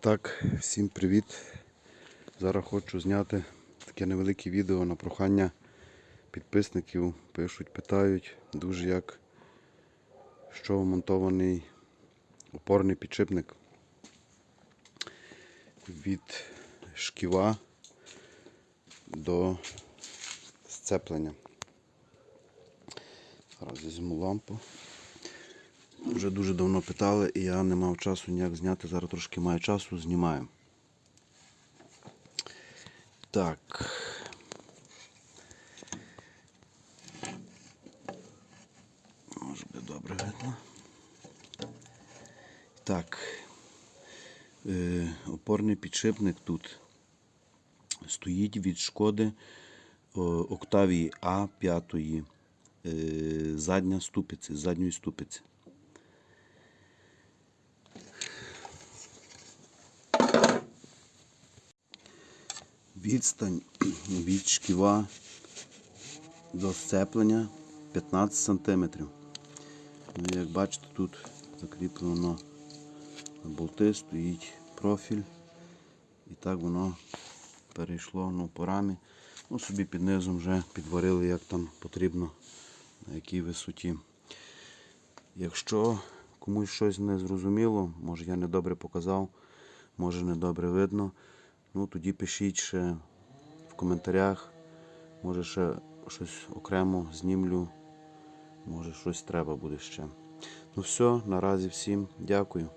так, всім привіт. Зараз хочу зняти таке невелике відео на прохання підписників. Пишуть, питають дуже як, що вмонтований опорний підшипник від шківа до сцеплення. Зараз візьму лампу. Вже дуже давно питали і я не мав часу ніяк зняти. Зараз трошки маю часу, знімаю. Так. Може би добре видно. Так. Е, опорний підшипник тут стоїть від шкоди Октавії А 5 е, задня ступиці, задньої ступиці. Відстань від шківа до сцеплення 15 см. Ну, як бачите, тут закріплено на болти, стоїть профіль. І так воно перейшло ну, по рамі. Ну, собі під низом вже підварили, як там потрібно, на якій висоті. Якщо комусь щось не зрозуміло, може я недобре показав, може недобре видно, ну тоді пишіть ще в коментарях, може ще щось окремо знімлю, може щось треба буде ще. Ну все, наразі всім дякую.